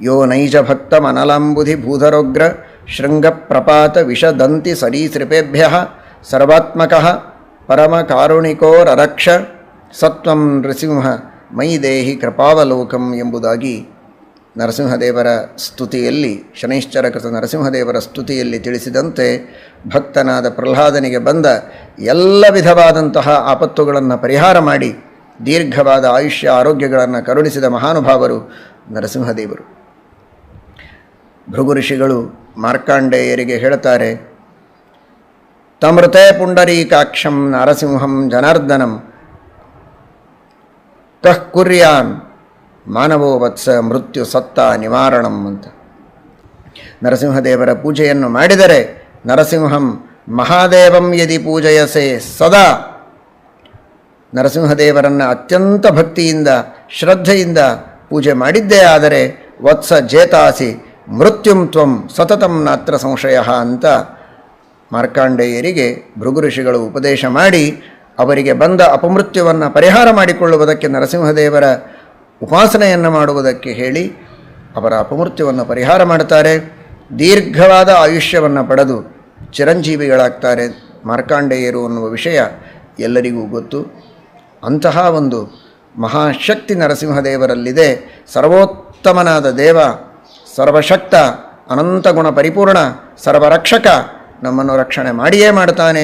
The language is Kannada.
ಯೋ ನೈಜ ಭೂಧರೋಗ್ರ ಶೃಂಗಪ್ರಪಾತ ವಿಷದಂತಿ ಸರೀಸೃಪೇಭ್ಯ ಸರ್ವಾತ್ಮಕ ಪರಮಕಾರುಣಿಕೋರರಕ್ಷ ಸತ್ವಂ ನೃಸಿಂಹ ಮೈ ದೇಹಿ ಕೃಪಾವಲೋಕಂ ಎಂಬುದಾಗಿ ನರಸಿಂಹದೇವರ ಸ್ತುತಿಯಲ್ಲಿ ಶನೈಶ್ಚರ ಕೃತ ನರಸಿಂಹದೇವರ ಸ್ತುತಿಯಲ್ಲಿ ತಿಳಿಸಿದಂತೆ ಭಕ್ತನಾದ ಪ್ರಹ್ಲಾದನಿಗೆ ಬಂದ ಎಲ್ಲ ವಿಧವಾದಂತಹ ಆಪತ್ತುಗಳನ್ನು ಪರಿಹಾರ ಮಾಡಿ, ದೀರ್ಘವಾದ ಆಯುಷ್ಯ ಆರೋಗ್ಯಗಳನ್ನು ಕರುಣಿಸಿದ ಮಹಾನುಭಾವರು ನರಸಿಂಹದೇವರು. ಭೃಗು ಋಷಿಗಳು ಮಾರ್ಕಾಂಡೇಯರಿಗೆ ಹೇಳ್ತಾರೆ, ತಮೃತೆ ಪುಂಡರೀಕಾಕ್ಷಂ ನರಸಿಂಹಂ ಜನಾರ್ದನಂ, ತಃ ಕುರ್ಯಾನ್ ಮಾನವೋ ವತ್ಸ ಮೃತ್ಯು ಸತ್ತ ನಿವಾರಣಂ ಅಂತ. ನರಸಿಂಹದೇವರ ಪೂಜೆಯನ್ನು ಮಾಡಿದರೆ ನರಸಿಂಹಂ, ಮಹಾದೇವಂ ಯದಿ ಪೂಜಯಸೆ ಸದಾ ನರಸಿಂಹದೇವರನ್ನು ಅತ್ಯಂತ ಭಕ್ತಿಯಿಂದ, ಶ್ರದ್ಧೆಯಿಂದ ಪೂಜೆ ಮಾಡಿದ್ದೇ ಆದರೆ ವತ್ಸ ಜೇತಾಸಿ ಮೃತ್ಯುಂ ತ್ವಂ ಸತತಂ ನಾತ್ರ ಸಂಶಯ ಅಂತ ಮಾರ್ಕಾಂಡೇಯರಿಗೆ ಭೃಗು ಋಷಿಗಳು ಉಪದೇಶ ಮಾಡಿ ಅವರಿಗೆ ಬಂದ ಅಪಮೃತ್ಯುವನ್ನು ಪರಿಹಾರ ಮಾಡಿಕೊಳ್ಳುವುದಕ್ಕೆ ನರಸಿಂಹದೇವರ ಉಪಾಸನೆಯನ್ನು ಮಾಡುವುದಕ್ಕೆ ಹೇಳಿ ಅವರ ಅಪಮೃತ್ಯುವನ್ನು ಪರಿಹಾರ ಮಾಡುತ್ತಾರೆ. ದೀರ್ಘವಾದ ಆಯುಷ್ಯವನ್ನು ಪಡೆದು ಚಿರಂಜೀವಿಗಳಾಗ್ತಾರೆ ಮಾರ್ಕಾಂಡೇಯರು ಅನ್ನುವ ವಿಷಯ ಎಲ್ಲರಿಗೂ ಗೊತ್ತು. ಅಂತಹ ಒಂದು ಮಹಾಶಕ್ತಿ ನರಸಿಂಹದೇವರಲ್ಲಿದೆ. ಸರ್ವೋತ್ತಮನಾದ ದೇವ ಸರ್ವಶಕ್ತ ಅನಂತ ಗುಣ ಪರಿಪೂರ್ಣ ಸರ್ವರಕ್ಷಕ ನಮ್ಮನ್ನು ರಕ್ಷಣೆ ಮಾಡಿಯೇ ಮಾಡ್ತಾನೆ